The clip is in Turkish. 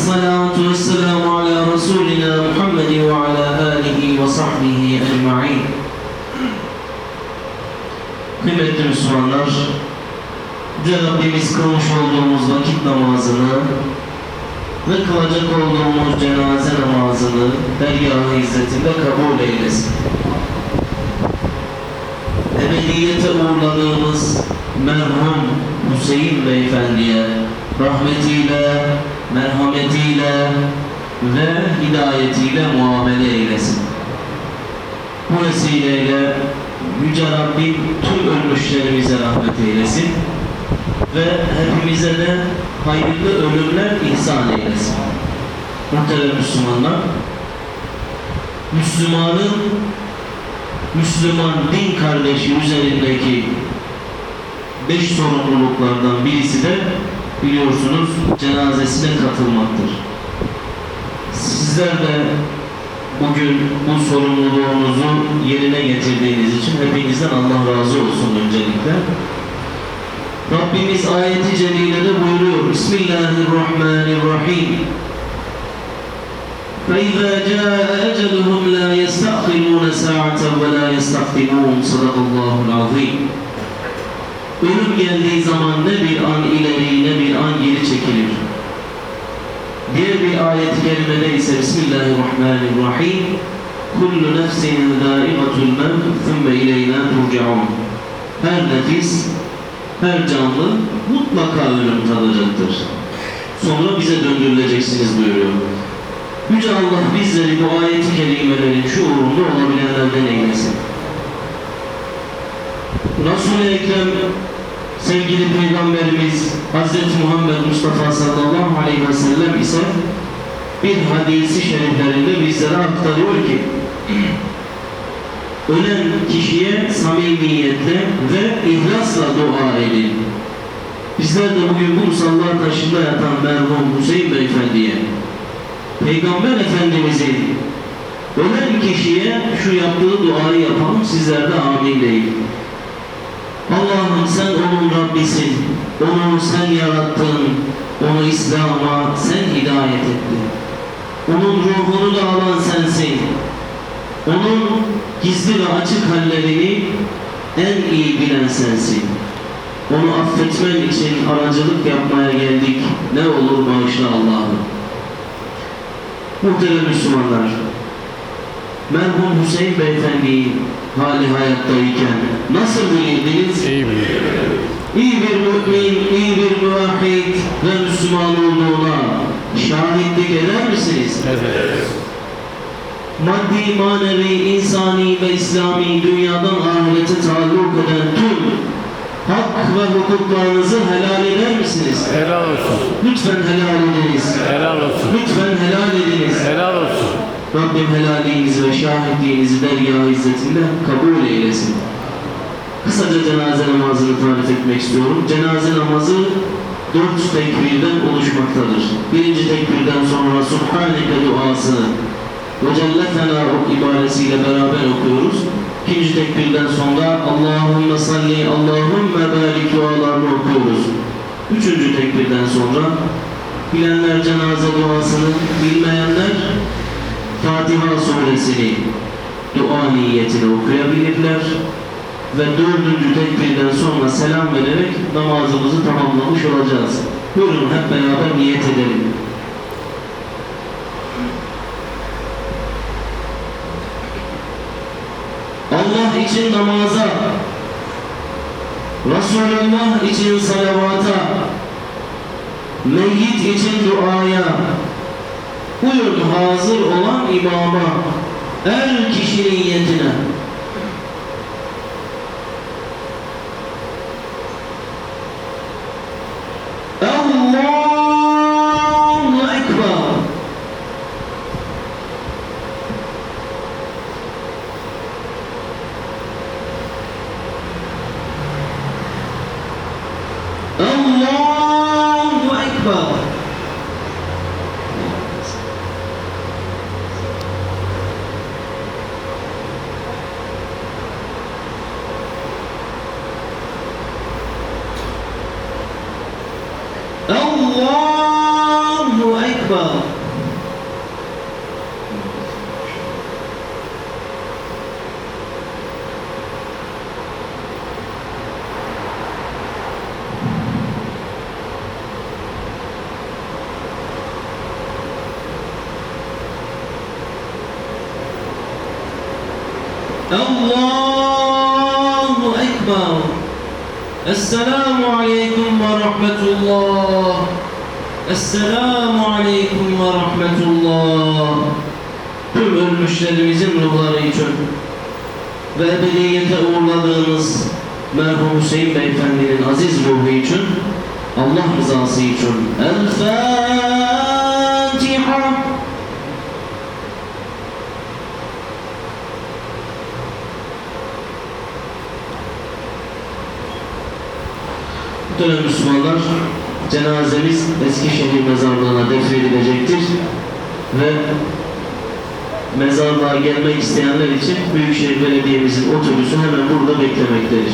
الصلاة والسلام على رسولنا محمد وعلى آله وصحبه أجمعين Kıymetli Müslümanlar, Yüce Rabbimiz kılmış olduğumuz vakit namazını ve kılacak olduğumuz cenaze namazını dergâh-ı izzetinde kabul eylesin. Ebediyete uğurladığımız merhum Hüseyin Beyefendiye rahmetiyle, merhametiyle ve hidayetiyle muamele eylesin. Bu vesileyle Yüce Rabbim tüm ölmüşlerimize rahmet eylesin ve hepimize de hayırlı ölümler ihsan eylesin. Muhterem Müslümanlar, Müslümanın Müslüman din kardeşi üzerindeki beş sorumluluklardan birisi de biliyorsunuz cenazesine katılmaktır. Sizler de bugün bu sorumluluğunuzu yerine getirdiğiniz için hepinizden Allah razı olsun öncelikle. Rabbimiz ayeti celilede buyuruyor. Bismillahirrahmanirrahim. فإذا جاء أجلهم لا يستأخرون ساعة ولا يستقدمون صدق الله العظيم Ölüm geldiği zaman ne bir an ileri ayet-i kerimede ise Bismillahirrahmanirrahim Kullu nefsin zâiqatul mevt thumme ileyna turcaun Her nefis, her canlı mutlaka ölüm tadacaktır. Sonra bize döndürüleceksiniz buyuruyor. Yüce Allah bizleri bu ayet-i kerimelerin şuurunda olabilenlerden eylesin. Resul-i Ekrem sevgili Peygamberimiz Hz. Muhammed Mustafa sallallahu aleyhi ve sellem ise bir hadisi şeriflerinde bizlere aktarıyor ki ölen kişiye samimiyetle ve ihlasla dua edin. Bizler de bugün bu musallar taşında yatan merhum Hüseyin Beyefendi'ye Peygamber Efendimizin ölen kişiye şu yaptığı duayı yapalım sizler de amin deyin. Allah'ım sen onun Rabbisin, onu sen yarattın, onu İslam'a sen hidayet ettin. Onun ruhunu da alan sensin. Onun gizli ve açık hallerini en iyi bilen sensin. Onu affetmen için aracılık yapmaya geldik. Ne olur bağışla Allah'ım. Muhterem Müslümanlar, merhum Hüseyin Beyefendi'yi hali hayattayken nasıl bilirdiniz? İyi bilir. İyi bir mümin, iyi bir müvahhid ve Müslüman olduğuna şahitlik eder misiniz? Evet. Maddi, manevi, insani ve İslami dünyadan ahirete taalluk eden tüm hak ve hukuklarınızı helal eder misiniz? Helal olsun. Lütfen helal ediniz. Helal olsun. Lütfen helal ediniz. Helal olsun. Rabbim helalliğinizi ve şahitliğinizi dergâh izzetinde kabul eylesin. Kısaca cenaze namazını tarif etmek istiyorum. Cenaze namazı dört tekbirden oluşmaktadır. Birinci tekbirden sonra Subhaneke duasını ve Celle Fenâhuk ibaresiyle beraber okuyoruz. İkinci tekbirden sonra Allahümme salli, Allahümme barik dualarını okuyoruz. Üçüncü tekbirden sonra bilenler cenaze duasını, bilmeyenler Fatiha suresini dua niyetini okuyabilirler ve dördüncü tekbirden sonra selam vererek namazımızı tamamlamış olacağız. Buyurun hep beraber niyet edelim. Allah için namaza, Resulullah için salavata, meyyit için duaya, Buyurun hazır olan imama, er kişi niyetine. Allahu Ekber. Allahu Ekber. Allahu Ekber. Allahu Ekber. Esselamu Aleyküm ve Rahmetullah. Esselamu Aleyküm ve Rahmetullah. Tüm ölmüşlerimizin ruhları için ve ebediyete uğurladığımız merhum Hüseyin Beyefendinin aziz ruhu için Allah rızası için El Fatiha Muhterem Müslümanlar, cenazemiz Eskişehir mezarlığına defnedilecektir ve mezarlığa gelmek isteyenler için Büyükşehir Belediye'mizin otobüsü hemen burada beklemektedir.